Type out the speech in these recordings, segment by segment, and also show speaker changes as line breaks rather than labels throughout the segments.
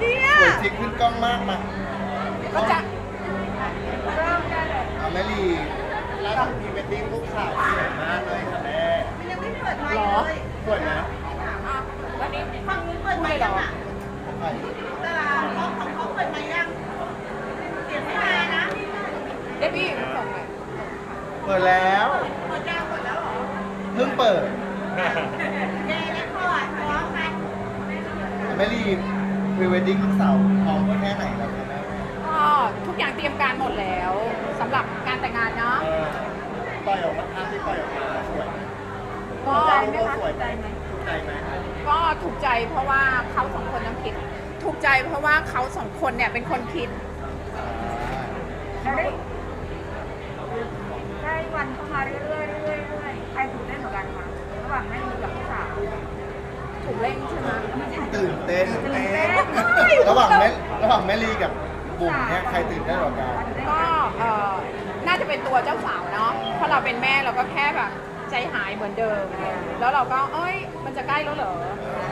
เนี่ย
สวยจริงขึ้นกล้องมากมา
ก็จะ
เอาแม่ลีร้านพรีเวดดิ้งลูกสาวสวยมากเลยค่ะแม่
ยังไม่เปิดไม
หร
ค์
อ
เลย
สวยนะ
อะวันนี้
ฝั่งนู้นเปิดไมค์ยังอะ
ของใคร
ตลาดเขาของเขาเปิดไมค์ยังเสียงไม่มานะ
เดบบี้ส่งไป
เปิดแล้ว
เปิดยังเปิดแล้วเหรอ
เพิ่งเปิด
เดย์และพอร์ตพร้อมไหม
แม่ลี พรีเวดดิ้งลูกสาวพร้อมแค่ไหนแล้วคะแม่
ก็ทุกอย่างเตรียมการหมดแล้วสำหรับการแต่งงานเนาะ
เออปล่อยออกมาภาพที่ปล่อยออกมาสวยไหม
ก็
สวยไหมถูกใจไหม
ก็ถูกใจเพราะว่าเขาสองคนน้ำคิด ถูกใจเพราะว่าเขาสองคนเนี่ยเป็นคนคิด
ได้ได้วันเข้ามาเรื่อยๆเรื่อยๆเรื่อยๆใครถูกเล่นกว่ากันคะระหว่างแม่ลีกับ
ถูกเร่งใช่ไหม
ตื่นเต้น
ตื่นเต้น
ระหว่างแม่ระหว่างแม่ลีกับบุ๋มเนี่ยใครตื่นเต้นกว่ากัน
ก็เอ่อน่าจะเป็นตัวเจ้าสาวเนาะเพราะเราเป็นแม่เราก็แค่แบบใจหายเหมือนเดิม แล้วเราก็เอ้ยมันจะใกล้แล้วเหรอ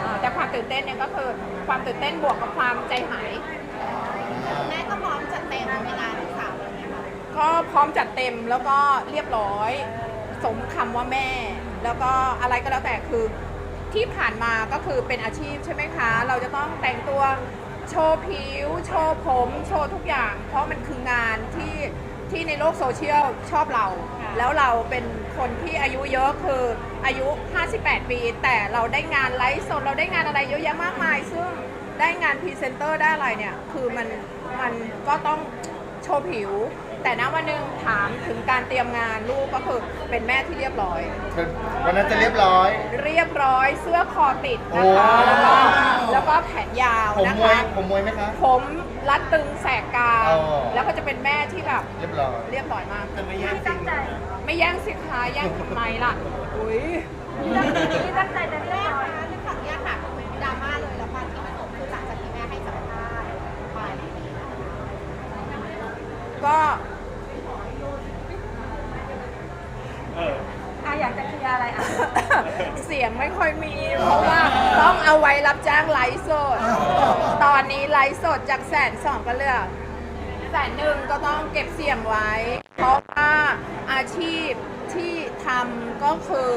อ่าแต่ความตื่นเต้นเนี่ยก็คือความตื่นเต้นบวกกับความใจหาย
แม่ก็พร้อมจัดเต็มในงานลูกสาวเลยนะคะ
ก็พร้อมจัดเต็มแล้วก็เรียบร้อย สมคำว่าแม่ แล้วก็อะไรก็แล้วแต่คือ ที่ผ่านมาก็คือเป็นอาชีพใช่ไหมคะ เราจะต้องแต่งตัวโชว์ผิว โชว์ผม โชว์ทุกอย่าง เพราะมันคืองานที่ที่ในโลกโซเชียลชอบเรา แล้วเราเป็นคนที่อายุเยอะคืออายุ 58 ปี แต่เราได้งานไลฟ์สดเราได้งานอะไรเยอะแยะมากมาย ซึ่งได้งานพรีเซนเตอร์ได้อะไรเนี่ย คือมันมันก็ต้อง โชว์ผิว แต่ณวันหนึ่งถามถึงการเตรียมงานลูกก็คือเป็นแม่ที่เรียบร้อย
เป็นวันนั้นจะเรียบร้อย
เรียบร้อยเสื้อคอติดนะคะ
โอ้
แล้วก็แล้วก็แขนยาว
ผม
นะ
มวย
คะ
ผมมวยไหมคะ
ผมรัดตึงแสกกลาง
อ๋อ
แล้วก็จะเป็นแม่ที่แบบ
เรียบร้อย
เรียบร้อยมาก
จะไม่แย่ง
ที่
จริ
ตั้
ง
งใจ
ไม่แย่งสิคะแย่งทำไมล่ะอุ้ย
ที่ตั้งใจจะเรีย
แม่
บร้อย
คะที่ฝั่งเนี้ยค่ะดราม่าเลยแล้วความที่มันเกิดขึ้นหลังจากที่แม่ให้สัมภาษณ์ไป
ก็
อะอยากจะเคลียร์อะไรอะ
เสียงไม่ค่อยมี เพราะว่าต้องเอาไว้รับจ้างไลฟ์สด ตอนนี้ไลฟ์สดจากแสนสองก็เหลือกแสนหนึ่งก็ต้องเก็บเสียงไว้ เพราะว่าอาชีพที่ทำก็คือ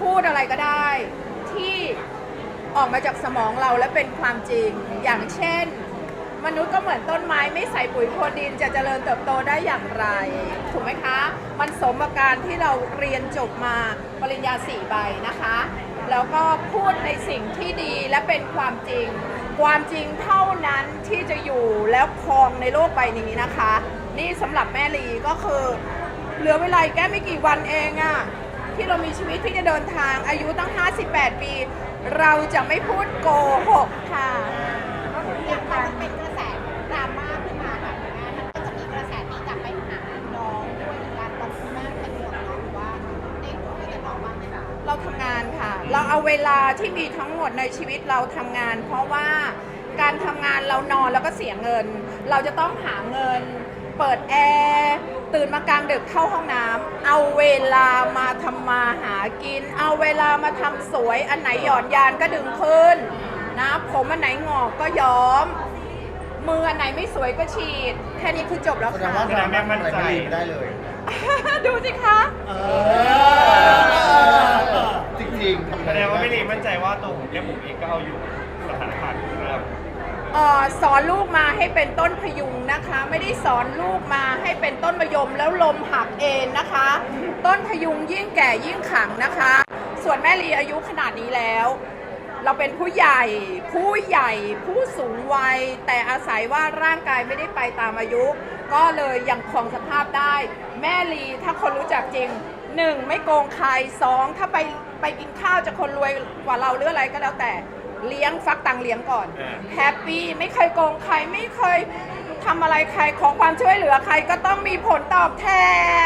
พูดอะไรก็ได้ ที่ออกมาจากสมองเราและเป็นความจริง อย่างเช่น มนุษย์ก็เหมือนต้นไม้ไม่ใส่ปุ๋ยพรวนดินจะเจริญเติบโตได้อย่างไร ถูกไหมคะ มันสมกับการที่เราเรียนจบมาปริญญาสี่ใบนะคะ แล้วก็พูดในสิ่งที่ดีและเป็นความจริง ความจริงเท่านั้นที่จะอยู่แล้วครองในโลกใบนี้นะคะ นี่สำหรับแม่ลีก็คือ เหลือเวลาแค่ไม่กี่วันเองอะที่เรามีชีวิตที่จะเดินทางอายุตั้ง 58 ปี เราจะไม่พูดโกหกค่ะ
อยางพอมันเป็น
เราเอาเวลาที่มีทั้งหมดในชีวิตเราทำงาน เพราะว่าการทำงานเรานอนแล้วก็เสียเงิน เราจะต้องหาเงิน เปิดแอร์ตื่นมากลางดึกเข้าห้องน้ำเอาเวลามาทำมาหากิน เอาเวลามาทำสวยอันไหนหย่อนยานก็ดึงขึ้นนะผมอันไหนงอกก็ย้อม มืออันไหนไม่สวยก็ฉีด แค่นี้คือจบแล้ว
แสดง
ค่ะ
ว่าดราม่าอะไรแม่ลีไม่ได้เลย
ดูสิคะ
จ ริงๆ
แสดงว่าไม่รีมั่นใจว่าตัวผมแก้มผมเองก็เอาอยู่สถานการณ์ทุกเรื่อง
เอ่อสอนลูกมาให้เป็นต้นพยุงนะคะ ไม่ได้สอนลูกมาให้เป็นต้นมะยมแล้วลมหักเองนะคะ ต้นพยุงยิ่งแก่ยิ่งขังนะคะ ส่วนแม่ลีอายุขนาดนี้แล้ว เราเป็นผู้ใหญ่ผู้ใหญ่ผู้สูงวัย แต่อาศัยว่าร่างกายไม่ได้ไปตามอายุ ก็เลยยังคงสภาพได้ แม่ลีถ้าคนรู้จักจริงหนึ่งไม่โกงใครสองถ้าไป ไปกินข้าวจากคนรวยกว่าเราหรืออะไรก็แล้วแต่เลี้ยงฟักตังค์เลี้ยงก่อน
อ่า
แฮปปี้ไม่เคยโกงใครไม่เคยทำอะไรใครขอความช่วยเหลือใครก็ต้องมีผลตอบแท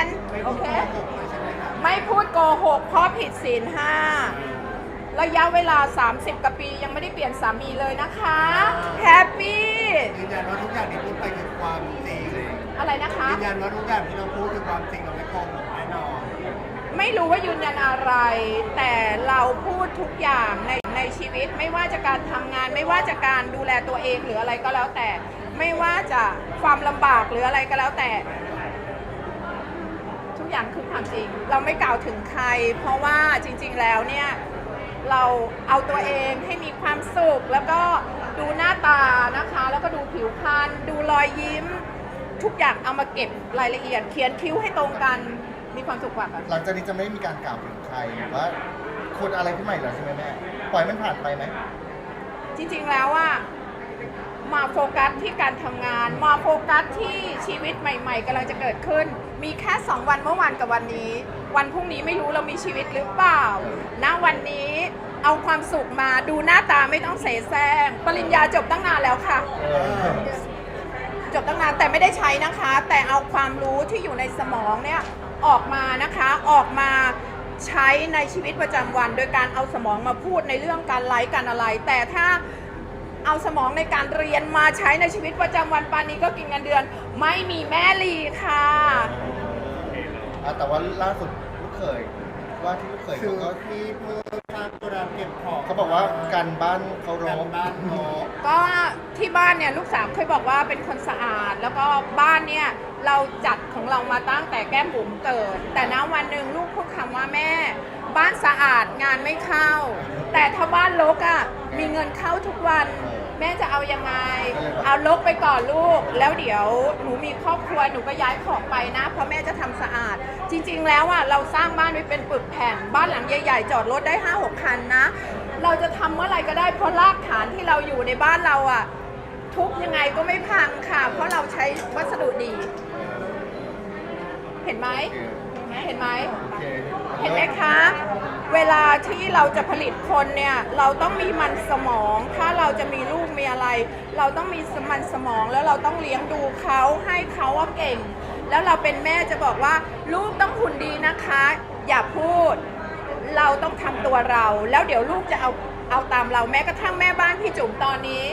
นโอเคไม่พูดโกหกเพราะผิดศีลห้าระยะเวลา 30กว่าปียังไม่ได้เปลี่ยนสามีเลยนะคะแฮปปี้
ยืนยันว่าทุกอย่างที่พูดไปคือความจริง
อะไรนะคะ
ยืนยันว่าทุกอย่างที่เราพูดคือความจริงเราไม่โกหกแน่นอน
ไม่รู้ว่ายืนยันอะไร แต่เราพูดทุกอย่างในในในชีวิต ไม่ว่าจะการทำงาน ไม่ว่าจะการดูแลตัวเองหรืออะไรก็แล้วแต่ ไม่ว่าจะความลำบากหรืออะไรก็แล้วแต่ ทุกอย่างคือความจริง เราไม่กล่าวถึงใคร เพราะว่าจริง ๆ แล้วเนี่ยเราเอาตัวเองให้มีความสุข แล้วก็ดูหน้าตานะคะ แล้วก็ดูผิวพรรณดูรอยยิ้ม ทุกอย่างเอามาเก็บรายละเอียด เขียนคิ้วให้ตรงกัน มีความสุขกว่าค่ะ
หลังจากนี้จะไม่มีการกล่าวถึงใครหรือว่าคนอะไรขึ้นใหม่แล้วใช่ไหมแม่ปล่อยมันผ่านไปไหม
จริงๆแล้วอะมาโฟกัสที่การทำงาน มาโฟกัสที่ชีวิตใหม่ๆกำลังจะเกิดขึ้น มีแค่ 2 วันเมื่อวานกับวันนี้ วันพรุ่งนี้ไม่รู้เรามีชีวิตหรือเปล่า ณ วันนี้เอาความสุขมาดูหน้าตาไม่ต้องเสแสร้ง ปริญญาจบตั้งนานแล้วค่ะ
เออ
จบตั้งนานแต่ไม่ได้ใช้นะคะ แต่เอาความรู้ที่อยู่ในสมองเนี่ย ออกมานะคะออกมาใช้ในชีวิตประจำวัน โดยการเอาสมองมาพูดในเรื่องการไลฟ์การอะไร แต่ถ้าเอาสมองในการเรียนมาใช้ในชีวิตประจำวันปานนี้ก็กินเงินเดือน ไม่มีแม่ลีค่ะ
อะแต่ว่าล่าสุดลูกเขย ว่าที่ลูกเขย
คื
เขา
อ
ก็
ที่เพิ่มสร้างโกดังเก็บของ
เขาบอกว่าการบ้านเขาร
การ
ก
บ้านเนาะ
ก็ที่บ้านเนี่ยลูกสาวเคยบอกว่าเป็นคนสะอาด แล้วก็บ้านเนี่ยเราจัดของเรามาตั้งแต่แก้มบุ๋มเกิด แต่ณวันหนึ่งลูกพูดคำว่าแม่ บ้านสะอาดงานไม่เข้า แต่ถ้าบ้านรกอะ่ะมีเงินเข้าทุกวัน แม่จะเอายังไง เอาลกไปก่อนลูก แล้วเดี๋ยวหนูมีครอบครัวหนูก็ย้ายของไปนะ เพราะแม่จะทำสะอาด จริง ๆ แล้วอะเราสร้างบ้านไว้เป็นปึกแผ่นบ้านหลังใหญ่ ๆ จอดรถได้5 6คันนะ เราจะทำเมื่อไหร่ก็ได้เพราะรากฐานที่เราอยู่ในบ้านเราอะทุบยังไงก็ไม่พังค่ะ เพราะเราใช้วัสดุดี เห็นไหมเห็นไหม
โอเค
เห็นไหมคะ เวลาที่เราจะผลิตคนเนี่ยเราต้องมีมันสมอง ถ้าเราจะมีลูกมีอะไร เราต้องมีมันสมองแล้วเราต้องเลี้ยงดูเขาให้เขาว่าเก่ง แล้วเราเป็นแม่จะบอกว่า ลูกต้องหุ่นดีนะคะ อย่าพูด เราต้องทำตัวเรา แล้วเดี๋ยวลูกจะเอาเอาตามเราแม้กระทั่งแม่บ้านพี่จุ๋มตอนนี้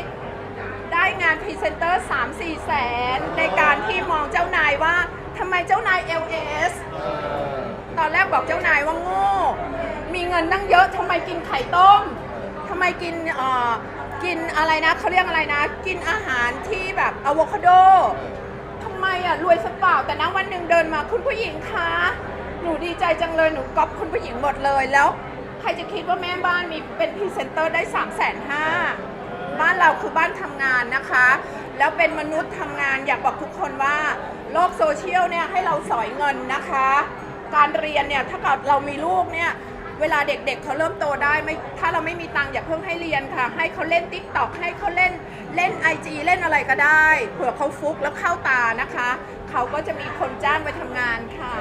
ได้งานพรีเซนเตอร์ 3-4 แสน ในการที่มองเจ้านายว่าทำไมเจ้านาย LS
เออ
ตอนแรกบอกเจ้านายว่าโง่ งินตั้งเยอะทำไมกินไข่ต้มทำไมกินเอ่อกินอะไรนะเขาเรียกอะไรนะ กินอาหารที่แบบอะโวคาโดทำไมอะรวยสเปล่าแต่นะวันหนึ่งเดินมาคุณผู้หญิงคะหนูดีใจจังเลยหนูก๊อปคุณผู้หญิงหมดเลยแล้ว ใครจะคิดว่าแม่บ้านมีเป็นพรีเซนเตอร์ได้3ามแสนห้าบ้านเราคือบ้านทำงานนะคะ แล้วเป็นมนุษย์ทำงานอยากบอกทุกคนว่าโลกโซเชียลเนี่ยให้เราสอยเงินนะคะ การเรียนเนี่ยถ้าเกิดเรามีลูกเนี่ย เวลาเด็กๆเขาเริ่มโตได้ไม่ถ้าเราไม่มีตังค์อย่าเพิ่งให้เรียนค่ะ ให้เขาเล่นติ๊กต็อกให้เขาเล่นเล่นไอจีเล่นอะไรก็ได้ เผื่อเขาฟุกแล้วเข้าตานะคะ เขาก็จะมีคนจ้างไปทำงานค่ะ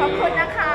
ขอบ
คุณนะ
คะ